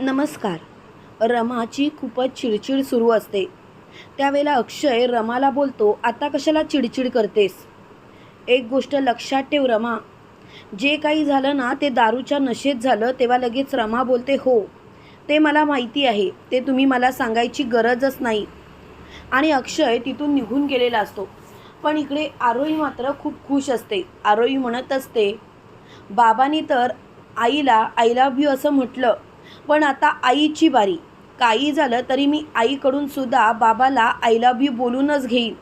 नमस्कार. रमाची खूपच चिडचिड सुरू असते. त्यावेळेला अक्षय रमाला बोलतो आता कशाला चिडचिड करतेस? एक गोष्ट लक्षात ठेव रमा. जे काही झालं ना ते दारूच्या नशेत झालं तेव्हा लगेच रमा बोलते हो ते मला माहिती आहे. ते तुम्ही मला सांगायची गरजच नाही. आणि अक्षय तिथून निघून गेलेला असतो. पण इकडे आरोही मात्र खूप खुश असते. आरोही म्हणत असते बाबांनी तर आईला आय लव्ह यू असं म्हटलं पण आता आईची बारी. काही झालं तरी मी आईकडून सुद्धा बाबाला आय लव्ह यू बोलूनच घेईन.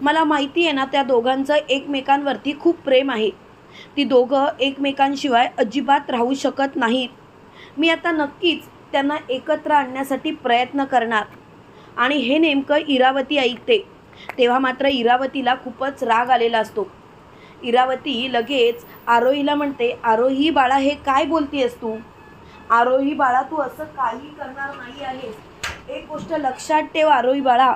मला माहिती आहे ना त्या दोघांचं एकमेकांवरती खूप प्रेम आहे. ती दोघं एकमेकांशिवाय अजिबात राहू शकत नाहीत. मी आता नक्कीच त्यांना एकत्र आणण्यासाठी प्रयत्न करणार. आणि हे नेमकं इरावती ऐकते. तेव्हा मात्र इरावतीला खूपच राग आलेला असतो. इरावती लगेच आरोहीला म्हणते आरोही बाळा हे काय बोलतेस तू? आरोही बाळा तू असं काही करणार नाही आहेस. एक गोष्ट लक्षात ठेव आरोही बाळा.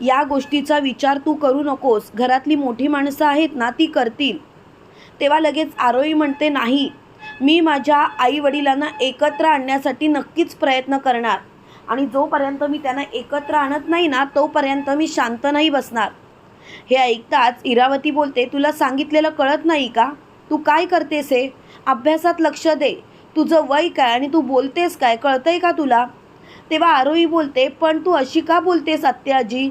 या गोष्टीचा विचार तू करू नकोस. घरातली मोठी माणसं आहेत ना ती करतील. तेव्हा लगेच आरोही म्हणते नाही. मी माझ्या आई वडिलांना एकत्र आणण्यासाठी नक्कीच प्रयत्न करणार. आणि जोपर्यंत मी त्यांना एकत्र आणत नाही ना तोपर्यंत मी शांत नाही बसणार. हे ऐकताच इरावती बोलते तुला सांगितलेलं कळत नाही का? तू काय करतेस हे? अभ्यासात लक्ष दे. तुझं वय काय आणि तू बोलतेस काय? कळतंय का तुला? तेव्हा आरोही बोलते पण तू अशी का बोलतेस आत्याजी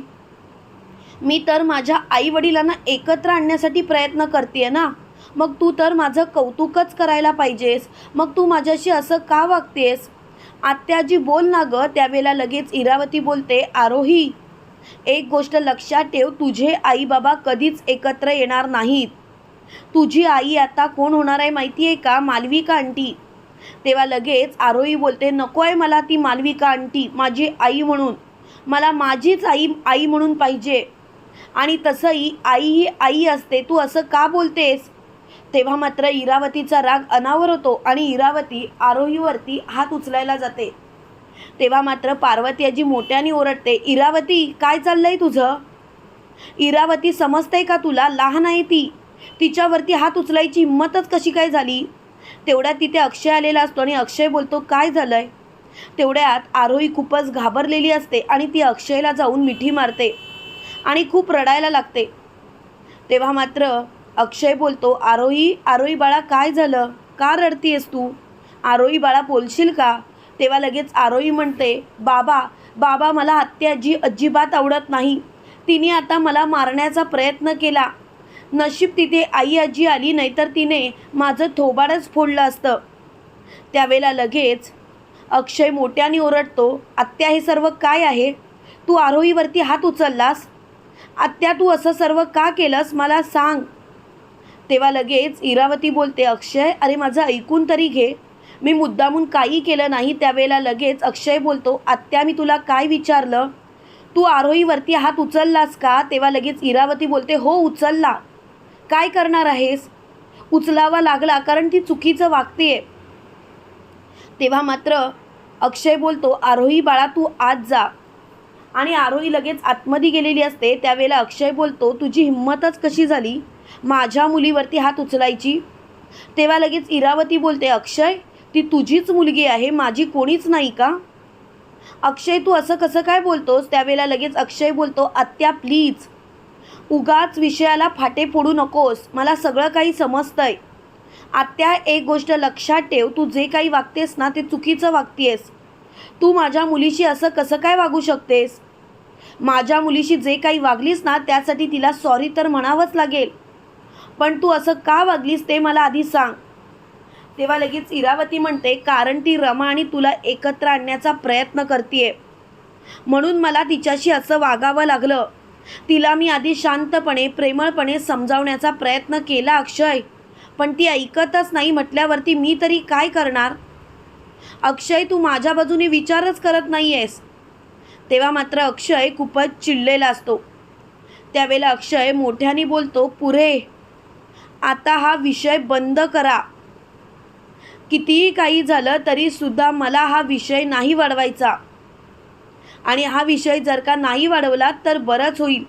मी तर माझ्या आई वडिलांना एकत्र आणण्यासाठी प्रयत्न करते ना. मग तू तर माझं कौतुकच करायला पाहिजेस. मग तू माझ्याशी असं का वागतेस? आत्याजी बोल ना गं. त्यावेळेला लगेच इरावती बोलते आरोही एक गोष्ट लक्षात ठेव तुझे आई बाबा कधीच एकत्र येणार नाहीत. तुझी आई आता कोण होणार आहे माहिती आहे का? मालविका आंटी. तेव्हा लगेच आरोही बोलते नको आहे मला ती मालविका आंटी माझी आई म्हणून. मला माझीच आई आई म्हणून पाहिजे. आणि तसंही आई ही आई असते तू असं का बोलतेस? तेव्हा मात्र इरावतीचा राग अनावर होतो आणि इरावती आरोहीवरती हात उचलायला जाते. तेव्हा मात्र पार्वती आजी मोठ्याने ओरडते इरावती काय चाललंय तुझं? इरावती समजतंय का तुला? लहान आहे ती. तिच्यावरती हात उचलायची हिंमतच कशी काय झाली? तेवढ्यात तिथे अक्षय आलेला असतो आणि अक्षय बोलतो काय झालंय? तेवढ्यात आरोही खूपच घाबरलेली असते आणि ती अक्षयला जाऊन मिठी मारते आणि खूप रडायला लागते. तेव्हा मात्र अक्षय बोलतो आरोही आरोही बाळा काय झालं? का रडतीयस तू? आरोही बाळा बोलशील का? तेव्हा लगेच आरोही म्हणते बाबा बाबा मला आत्याजी अजिबात आवडत नाही. तिने आता मला मारण्याचा प्रयत्न केला. नशीब तिथे आई आजी आली नाहीतर तिने माझं थोबाडच फोडलं असतं. त्यावेळेला लगेच अक्षय मोठ्याने ओरडतो आत्या हे सर्व काय आहे? तू आरोहीवरती हात उचललास? आत्या तू असं सर्व का केलंस? मला सांग. तेव्हा लगेच इरावती बोलते अक्षय अरे माझं ऐकून तरी घे. मी मुद्दामून काही केलं नाही. त्यावेळेला लगेच अक्षय बोलतो आत्या मी तुला काय विचारलं? तू आरोहीवरती हात उचललास का? तेव्हा लगेच इरावती बोलते हो उचलला. काय करणार आहेस? उचलावा लागला कारण ती चुकीचं वागतेय. तेव्हा मात्र अक्षय बोलतो आरोही बाळा तू आज जा. आणि आरोही लगेच आतमध्ये गेलेली असते. त्यावेळेला अक्षय बोलतो तुझी हिंमतच कशी झाली? माझ्या मुलीवरती हात उचलायची? तेव्हा लगेच इरावती बोलते अक्षय ती तुझीच मुलगी आहे माझी कोणीच नाही का? अक्षय तू असं कसं काय बोलतोस? त्यावेळेला लगेच अक्षय बोलतो आत्या प्लीज. उगाच विषयाला फाटे फोडू नकोस. मला सगळं काही समजतंय. आत्या एक गोष्ट लक्षात ठेव. तू जे काही वागतेस ना ते चुकीचं वागतेस. तू माझ्या मुलीशी असं कसं काय वागू शकतेस? माझ्या मुलीशी जे काही वागलीस ना त्यासाठी तिला सॉरी तर म्हणावंच लागेल. पण तू असं का वागलीस ते मला आधी सांग. तेव्हा लगेच इरावती म्हणते कारण ती रमा आणि तुला एकत्र आणण्याचा प्रयत्न करते म्हणून मला तिच्याशी असं वागावं लागलं. तिला मी आधी शांतपणे प्रेमळपणे समजावण्याचा प्रयत्न केला अक्षय. पण ती ऐकतच नाही म्हटल्यावरती मी तरी काय करणार? अक्षय तू माझ्या बाजूने विचारच करत नाही आहेस तेव्हा मात्र अक्षय खूपच चिडलेला असतो. त्यावेळेला अक्षय मोठ्याने बोलतो पुरे आता हा विषय बंद करा. कितीही काही झालं तरीसुद्धा मला हा विषय नाही वाढवायचा. आणि हा विषय जर का नाही वाढवला तर बरंच होईल.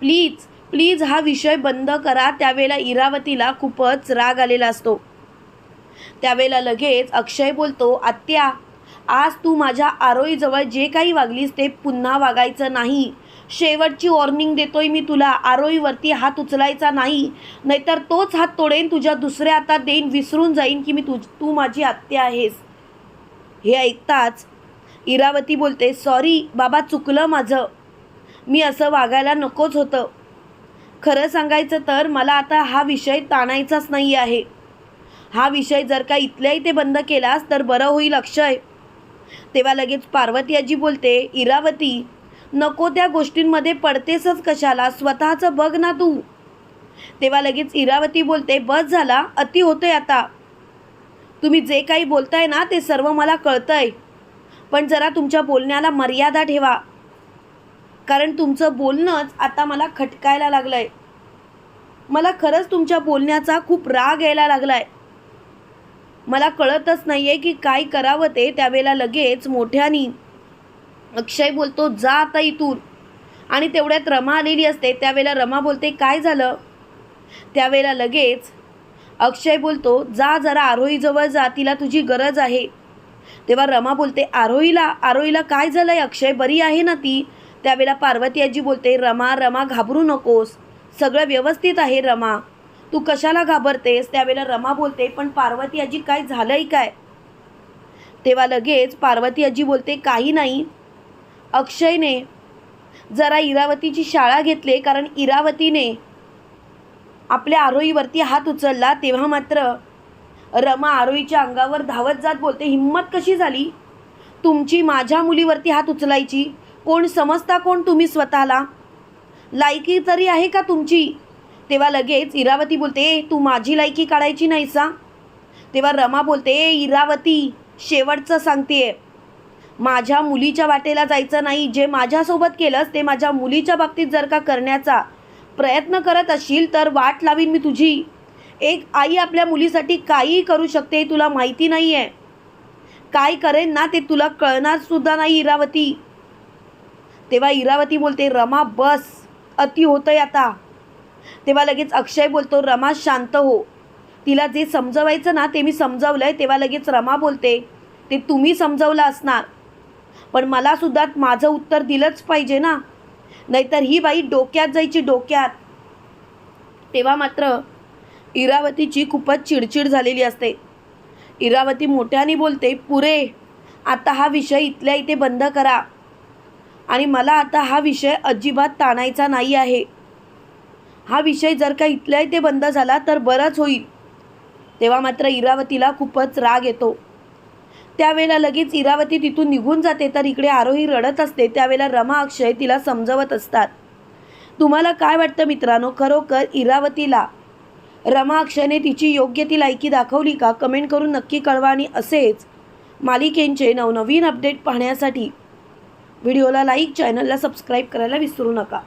प्लीज प्लीज हा विषय बंद करा. त्यावेळेला इरावतीला खूपच राग आलेला असतो. त्यावेळेला लगेच अक्षय बोलतो आत्या आज तू माझ्या आरोईजवळ जे काही वागलीस ते पुन्हा वागायचं नाही. शेवटची वॉर्निंग देतोय मी तुला. आरोईवरती हात उचलायचा नाही. नाहीतर तोच हात तोडेन तुझ्या दुसऱ्या हातात देईन विसरून जाईन की मी तुझ तू माझी आत्या आहेस. हे ऐकताच इरावती बोलते सॉरी बाबा चुकलं माझं. मी असं वागायला नकोच होतं. खरं सांगायचं तर मला आता हा विषय ताणायचाच नाही आहे. हा विषय जर का इथल्या इथे बंद केलास तर बरं होईल अक्षय. तेव्हा लगेच पार्वती आजी बोलते इरावती नको त्या गोष्टींमध्ये पडतेसच कशाला? स्वतःचं बघ ना तू. तेव्हा लगेच इरावती बोलते बस झाला अति होतोय आता. तुम्ही जे काही बोलताय ना ते सर्व मला कळतंय. पण जरा तुमच्या बोलण्याला मर्यादा ठेवा. कारण तुमचं बोलणंच आता मला खटकायला लागलंय. मला खरंच तुमच्या बोलण्याचा खूप राग यायला लागलाय. मला कळतच नाही आहे की काय करावं ते त्यावेळेला लगेच मोठ्यानी. अक्षय बोलतो जा आता इथून. आणि तेवढ्यात रमा आलेली असते. त्यावेळेला रमा बोलते काय झालं? त्यावेळेला लगेच अक्षय बोलतो जा जरा आरोहीजवळ जा तिला तुझी गरज आहे. तेव्हा रमा बोलते आरोहीला आरोहीला काय झालंय? अक्षय बरी आहे ना ती? त्यावेळेला पार्वती आजी बोलते रमा रमा घाबरू नकोस. सगळं व्यवस्थित आहे रमा. तू कशाला घाबरतेस? त्यावेळेला रमा बोलते पण पार्वती आजी काय झालंय काय? तेव्हा लगेच पार्वती आजी बोलते काही नाही. अक्षयने जरा इरावतीची शाळा घेतली कारण इरावतीने आपल्या आरोहीवरती हात उचलला तेव्हा मात्र रमा आरोईच्या अंगावर धावत जात बोलते हिंमत कशी झाली? तुमची माझ्या मुलीवरती हात उचलायची. कोण समजता कोण तुम्ही स्वतःला? लायकी तरी आहे का तुमची? तेव्हा लगेच इरावती बोलते तू माझी लायकी काढायची नाही सा तेव्हा रमा बोलते "ए, इरावती शेवटचं सांगतेय. माझ्या मुलीच्या वाटेला जायचं नाही. जे माझ्यासोबत केलंस ते माझ्या मुलीच्या बाबतीत जर का करण्याचा प्रयत्न करत असशील तर वाट लावीन मी तुझी. एक आई आपल्या मुलीसाठी काहीही करू शकते हे तुला माहिती नाही आहे काय करेन ना ते तुला कळणार सुद्धा नाही इरावती. तेव्हा इरावती बोलते रमा बस. अति होतंय आता. तेव्हा लगेच अक्षय बोलतो रमा शांत हो. तिला जे समजवायचं ना ते मी समजावलं आहे तेव्हा लगेच रमा बोलते ते तुम्ही समजवलं असणार. पण मला सुद्धा माझं उत्तर दिलंच पाहिजे ना. नाहीतर ही बाई डोक्यात जायची डोक्यात. तेव्हा मात्र इरावतीची खूपच चिडचिड झालेली असते. इरावती मोठ्याने बोलते पुरे आता हा विषय इथल्या इथे बंद करा. आणि मला आता हा विषय अजिबात ताणायचा नाही आहे. हा विषय जर का इथल्या इथे बंद झाला तर बरंच होईल. तेव्हा मात्र इरावतीला खूपच राग येतो. त्यावेळेला लगेच इरावती तिथून निघून जाते तर इकडे आरोही रडत असते. त्यावेळेला रमा अक्षय तिला समजवत असतात. तुम्हाला काय वाटतं मित्रांनो? खरोखर इरावतीला रमा अक्षयने तिची योग्य ती लायकी दाखवली का? कमेंट करून नक्की कळवा आणि असेच मालिकेंचे नवनवीन अपडेट पाहण्यासाठी व्हिडिओला लाईक चॅनलला सबस्क्राईब करायला विसरू नका.